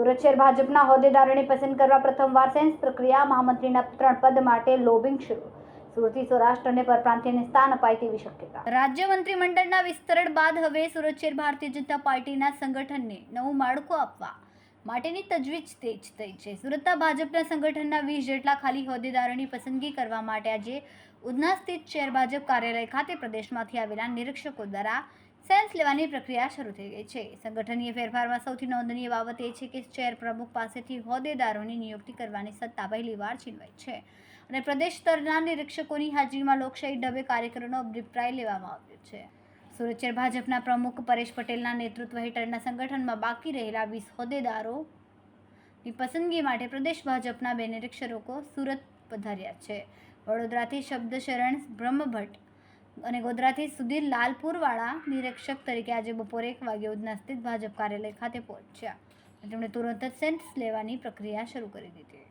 સુરત શહેર ભાજપના હોદ્દેદારોને પસંદ કરવા પ્રથમવાર સેન્સ પ્રક્રિયા મહામંત્રીના ત્રણ પદ માટે લોબિંગ શરૂ. સુરતથી સૌરાષ્ટ્રને પરપ્રાંતિયને સ્થાન અપાય તેવી શક્યતા. રાજ્ય મંત્રીમંડળના વિસ્તરણ બાદ હવે સુરત શહેર ભારતીય જનતા પાર્ટીના સંગઠનને નવું માળખું આપવા માટેની તજવીજ તેજ થઈ છે. સુરતના ભાજપના સંગઠનના વીસ જેટલા ખાલી હોદ્દેદારોની પસંદગી કરવા માટે આજે ઉધના સ્થિત શહેર ભાજપ કાર્યાલય ખાતે પ્રદેશમાંથી આવેલા નિરીક્ષકો દ્વારા સેન્સ લેવાની પ્રક્રિયા શરૂ થઈ ગઈ છે. સંગઠનીય ફેરફારમાં સૌથી નોંધનીય બાબત એ છે કે શહેર પ્રમુખ પાસેથી હોદ્દેદારોની નિયુક્તિ કરવાની સત્તા પહેલીવાર છીનવાઈ છે અને પ્રદેશ સ્તરના નિરીક્ષકોની હાજરીમાં લોકશાહી ઢબે કાર્યકરોનો અભિપ્રાય લેવામાં આવ્યો છે. સુરત શહેર ભાજપના પ્રમુખ પરેશ પટેલના નેતૃત્વ હેઠળના સંગઠનમાં બાકી રહેલા વીસ હોદ્દેદારોની પસંદગી માટે પ્રદેશ ભાજપના બે નિરીક્ષકો સુરત પધાર્યા છે. વડોદરાથી શબ્દશરણ બ્રહ્મભટ્ટ અને ગોધરાથી સુધીર લાલપુરવાળા નિરીક્ષક તરીકે આજે બપોરે એક વાગે ઉધના સ્થિત ભાજપ કાર્યાલય ખાતે પહોંચ્યા. તેમણે તુરંત જ સેન્સ લેવાની પ્રક્રિયા શરૂ કરી દીધી.